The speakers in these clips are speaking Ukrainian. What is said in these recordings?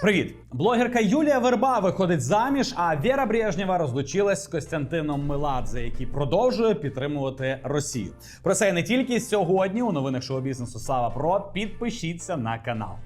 Привіт! Блогерка Юлія Верба виходить заміж, а Віра Брежнєва розлучилась з Костянтином Меладзе, який продовжує підтримувати Росію. Про це не тільки сьогодні у новинах шоу бізнесу Слава Про. Підпишіться на канал.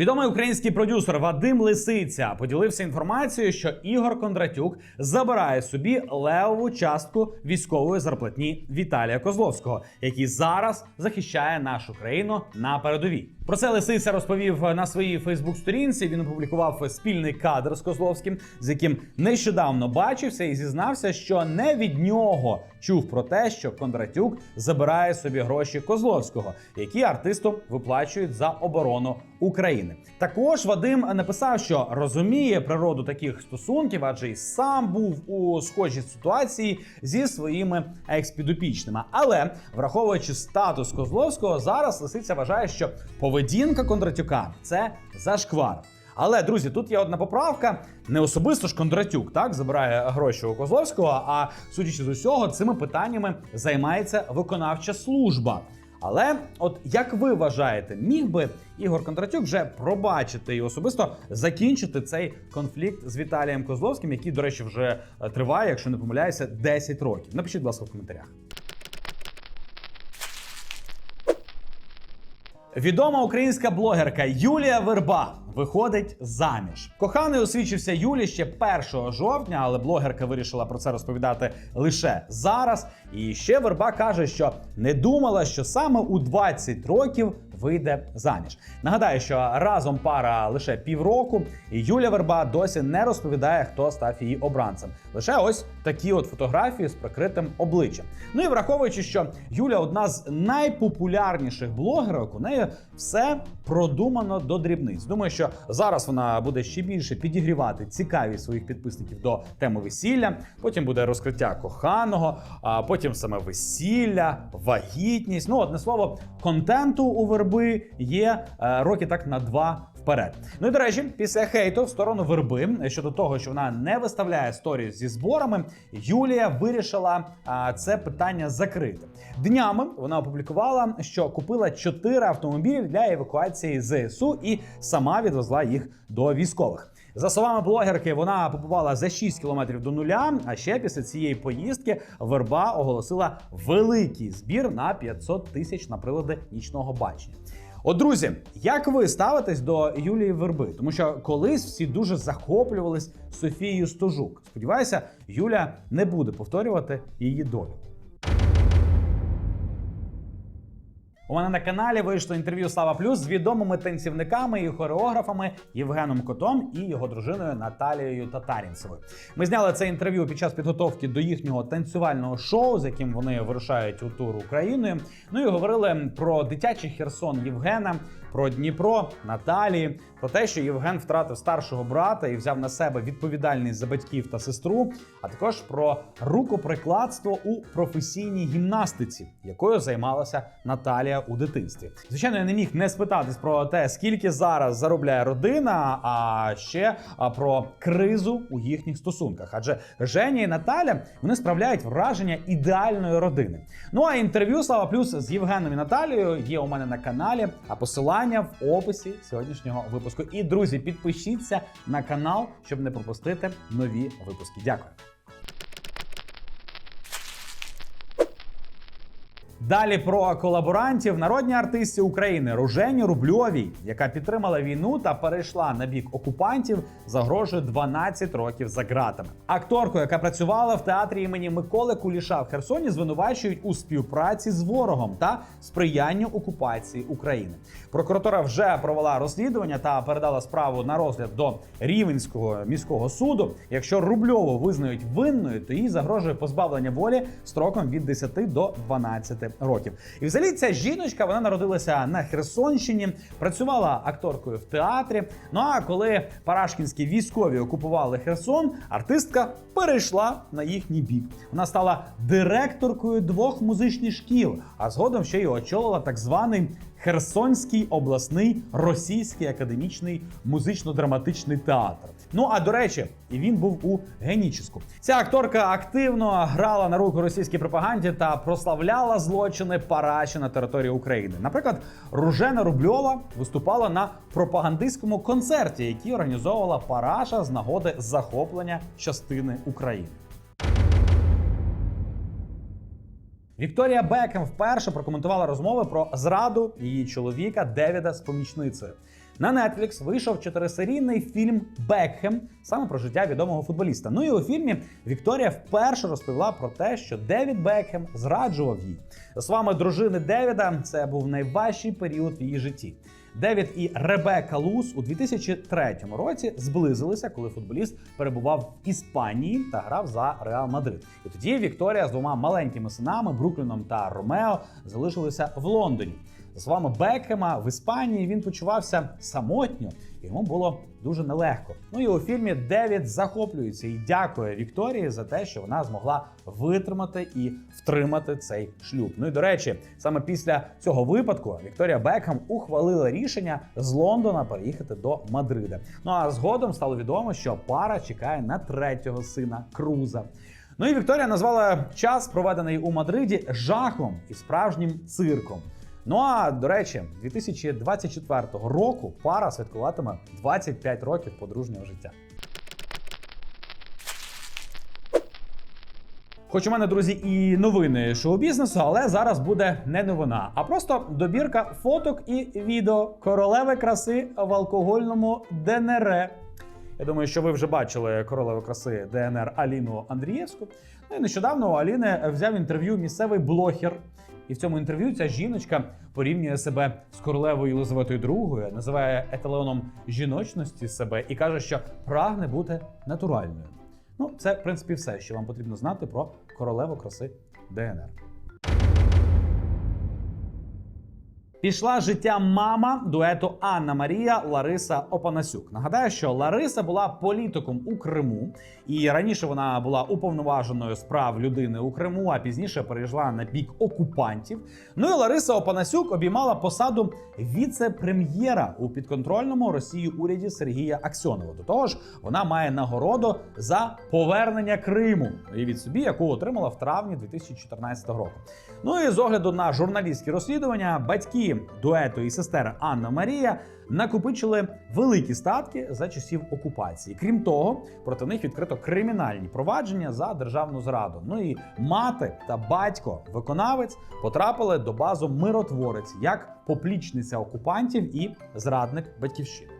Відомий український продюсер Вадим Лисиця поділився інформацією, що Ігор Кондратюк забирає собі левову частку військової зарплатні Віталія Козловського, який зараз захищає нашу країну на передовій. Про це Лисиця розповів на своїй Фейсбук-сторінці. Він опублікував спільний кадр з Козловським, з яким нещодавно бачився, і зізнався, що не від нього чув про те, що Кондратюк забирає собі гроші Козловського, які артисту виплачують за оборону України. Також Вадим написав, що розуміє природу таких стосунків, адже й сам був у схожій ситуації зі своїми експідопічними. Але враховуючи статус Козловського, зараз Лисиця вважає, що поведінка Кондратюка це зашквар. Але друзі, тут є одна поправка. Не особисто ж Кондратюк так забирає гроші у Козловського. А судячи з усього, цими питаннями займається виконавча служба. Але, от як ви вважаєте, міг би Ігор Кондратюк вже пробачити і особисто закінчити цей конфлікт з Віталієм Козловським, який, до речі, вже е, триває, якщо не помиляюся, 10 років. Напишіть, будь ласка, в коментарях. Відома українська блогерка Юлія Верба виходить заміж. Коханий освічився Юлі ще 1 жовтня, але блогерка вирішила про це розповідати лише зараз. І ще Верба каже, що не думала, що саме у 20 років вийде заміж. Нагадаю, що разом пара лише півроку, і Юля Верба досі не розповідає, хто став її обранцем. Лише ось такі от фотографії з прикритим обличчям. Ну і враховуючи, що Юля одна з найпопулярніших блогерок, у неї все продумано до дрібниць. Думаю, що зараз вона буде ще більше підігрівати цікавість своїх підписників до теми весілля. Потім буде розкриття коханого, а потім саме весілля, вагітність. Ну, одне слово, контенту у верби є е, роки так на два. Вперед. Ну і до речі, після хейту в сторону верби щодо того, що вона не виставляє сторіс зі зборами, Юлія вирішила а, це питання закрити. Днями вона опублікувала, що купила чотири автомобілі для евакуації ЗСУ і сама відвезла їх до військових. За словами блогерки, вона побувала за 6 кілометрів до нуля. А ще після цієї поїздки верба оголосила великий збір на 500 тисяч на прилади нічного бачення. От, друзі, як ви ставитесь до Юлії Верби? Тому що колись всі дуже захоплювались Софією Стожук. Сподіваюся, Юля не буде повторювати її долю. У мене на каналі вийшло інтерв'ю Слава Плюс з відомими танцівниками і хореографами Євгеном Котом і його дружиною Наталією Татарінцевою. Ми зняли це інтерв'ю під час підготовки до їхнього танцювального шоу, з яким вони вирушають у тур Україною. Ну і говорили про дитячий Херсон Євгена, про Дніпро Наталії, про те, що Євген втратив старшого брата і взяв на себе відповідальність за батьків та сестру, а також про рукоприкладство у професійній гімнастиці, якою займалася Наталія у дитинстві. Звичайно, я не міг не спитатись про те, скільки зараз заробляє родина, а ще про кризу у їхніх стосунках. Адже Женя і Наталя вони справляють враження ідеальної родини. Ну а інтерв'ю Слава Плюс з Євгеном і Наталією є у мене на каналі, а посилання в описі сьогоднішнього випуску. І друзі, підпишіться на канал, щоб не пропустити нові випуски. Дякую. Далі про колаборантів народні артисти України Ружені Рубльовій, яка підтримала війну та перейшла на бік окупантів, загрожує 12 років за ґратами. Акторку, яка працювала в театрі імені Миколи Куліша в Херсоні, звинувачують у співпраці з ворогом та сприянню окупації України. Прокуратура вже провела розслідування та передала справу на розгляд до Рівенського міського суду. Якщо Рубльову визнають винною, то їй загрожує позбавлення волі строком від 10 до 12 років. І взагалі ця жіночка вона народилася на Херсонщині, працювала акторкою в театрі. Ну а коли парашкінські військові окупували Херсон, артистка перейшла на їхній бік. Вона стала директоркою двох музичних шкіл, а згодом ще й очолила так званий Херсонський обласний російський академічний музично-драматичний театр. Ну а до речі, і він був у геніческу. Ця акторка активно грала на руку російській пропаганді та прославляла злочини Параші на території України. Наприклад, Ружена Рубльова виступала на пропагандистському концерті, який організовувала Параша з нагоди захоплення частини України. Вікторія Бекем вперше прокоментувала розмови про зраду її чоловіка Девіда з помічницею. На Netflix вийшов чотирисерійний фільм Бекхем саме про життя відомого футболіста. Ну і у фільмі Вікторія вперше розповіла про те, що Девід Бекхем зраджував їй. За словами дружини Девіда, це був найважчий період в її житті. Девід і Ребека Лус у 2003 році зблизилися, коли футболіст перебував в Іспанії та грав за Реал Мадрид. І тоді Вікторія з двома маленькими синами Брукліном та Ромео залишилися в Лондоні. За словами Бекхема, в Іспанії він почувався самотньо, і йому було дуже нелегко. Ну і у фільмі Девід захоплюється і дякує Вікторії за те, що вона змогла витримати і втримати цей шлюб. Ну і до речі, саме після цього випадку Вікторія Бекхем ухвалила рішення з Лондона переїхати до Мадрида. Ну а згодом стало відомо, що пара чекає на третього сина Круза. Ну і Вікторія назвала час, проведений у Мадриді, жахом і справжнім цирком. Ну а до речі, 2024 року пара святкуватиме 25 років подружнього життя. Хоч у мене, друзі, і новини шоу-бізнесу, але зараз буде не новина, а просто добірка фоток і відео королеви краси в алкогольному ДНР. Я думаю, що ви вже бачили королеву краси ДНР Аліну Андрієвську. Ну і нещодавно у Аліни взяв інтерв'ю місцевий блогер. І в цьому інтерв'ю ця жіночка порівнює себе з королевою Єлизаветою II, називає еталоном жіночності себе і каже, що прагне бути натуральною. Ну, це в принципі все, що вам потрібно знати про королеву краси ДНР. Пішла життя мама дуету Анна Марія Лариса Опанасюк. Нагадаю, що Лариса була політиком у Криму, і раніше вона була уповноваженою з прав людини у Криму, а пізніше перейшла на бік окупантів. Ну і Лариса Опанасюк обіймала посаду віце-прем'єра у підконтрольному Росії уряді Сергія Аксьонова. До того ж, вона має нагороду за повернення Криму, уявіть собі, яку отримала в травні 2014 року. Ну і з огляду на журналістські розслідування, батьки дуету і сестер Анна Марія накопичили великі статки за часів окупації. Крім того, проти них відкрито кримінальні провадження за державну зраду. Ну і мати та батько, виконавець, потрапили до базу миротворець як поплічниця окупантів і зрадник батьківщини.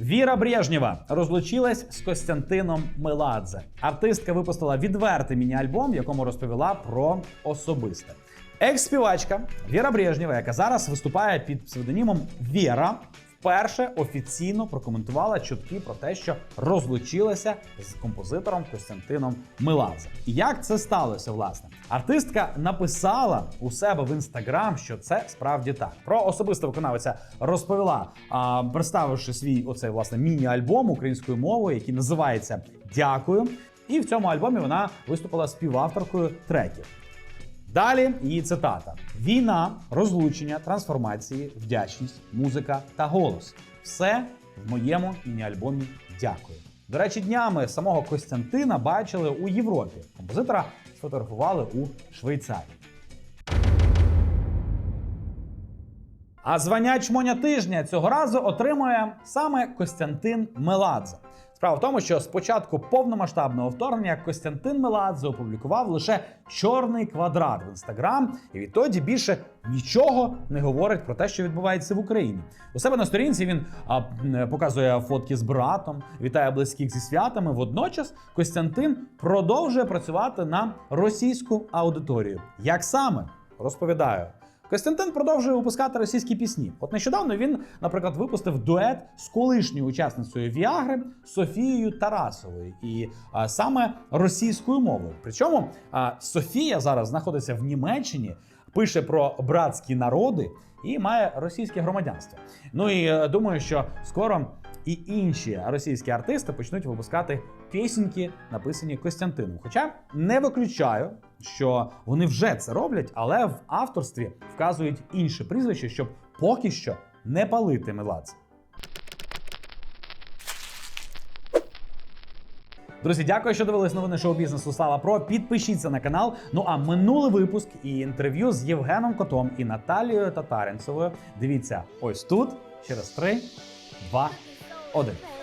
Віра Брежнєва розлучилась з Костянтином Меладзе. Артистка випустила відвертий міні-альбом, в якому розповіла про особисте. Екс-співачка Віра Брежнєва, яка зараз виступає під псевдонімом Віра, вперше офіційно прокоментувала чутки про те, що розлучилася з композитором Костянтином Меладзе. І як це сталося, власне? Артистка написала у себе в інстаграм, що це справді так. Про особисто виконавиця розповіла, а, представивши свій оцей власне міні-альбом українською мовою, який називається Дякую. І в цьому альбомі вона виступила співавторкою треків. Далі її цитата: війна, розлучення, трансформації, вдячність, музика та голос. Все в моєму міні-альбомі Дякую. До речі, днями самого Костянтина бачили у Європі. Композитора сфотографували у Швейцарії. А звання чмоня тижня цього разу отримує саме Костянтин Меладзе. Справа в тому, що з початку повномасштабного вторгнення Костянтин Меладзе опублікував лише чорний квадрат в інстаграм, і відтоді більше нічого не говорить про те, що відбувається в Україні. У себе на сторінці він а, показує фотки з братом, вітає близьких зі святами. Водночас Костянтин продовжує працювати на російську аудиторію. Як саме розповідаю. Костянтин продовжує випускати російські пісні. От нещодавно він, наприклад, випустив дует з колишньою учасницею Віагри Софією Тарасовою, і а, саме російською мовою. Причому а, Софія зараз знаходиться в Німеччині, пише про братські народи і має російське громадянство. Ну і е, думаю, що скоро і інші російські артисти почнуть випускати пісеньки, написані Костянтином. Хоча не виключаю, що вони вже це роблять, але в авторстві вказують інше прізвище, щоб поки що не палити меладзе. Друзі, дякую, що дивились новини шоу бізнесу Слава Про. Підпишіться на канал. Ну а минулий випуск і інтерв'ю з Євгеном Котом і Наталією Татаринцевою. Дивіться ось тут через 3, 2, O demek.